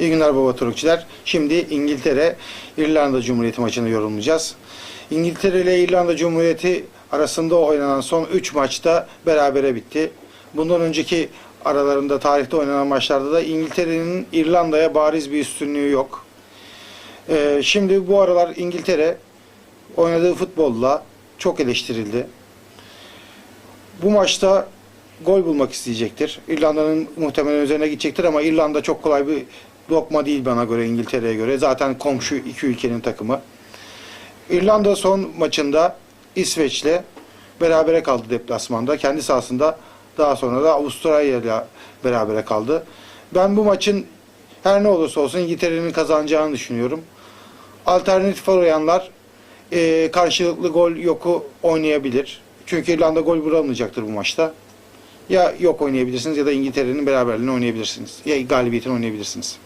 İyi günler baba Turukçiler. Şimdi İngiltere İrlanda Cumhuriyeti maçını yorumlayacağız. İngiltere ile İrlanda Cumhuriyeti arasında oynanan son 3 maçta berabere bitti. Bundan önceki aralarında tarihte oynanan maçlarda da İngiltere'nin İrlanda'ya bariz bir üstünlüğü yok. Ee, şimdi bu aralar İngiltere oynadığı futbolla çok eleştirildi. Bu maçta gol bulmak isteyecektir. İrlanda'nın muhtemelen üzerine gidecektir ama İrlanda çok kolay bir lokma değil bana göre İngiltere'ye göre. Zaten komşu iki ülkenin takımı. İrlanda son maçında İsveç'le berabere kaldı deplasmanda. Kendi sahasında daha sonra da Avustralya ile berabere kaldı. Ben bu maçın her ne olursa olsun İngiltere'nin kazanacağını düşünüyorum. Alternatif arayanlar e, karşılıklı gol yoku oynayabilir. Çünkü İrlanda gol bulamayacaktır bu maçta. Ya yok oynayabilirsiniz ya da İngiltere'nin beraberliğini oynayabilirsiniz. Ya galibiyetini oynayabilirsiniz.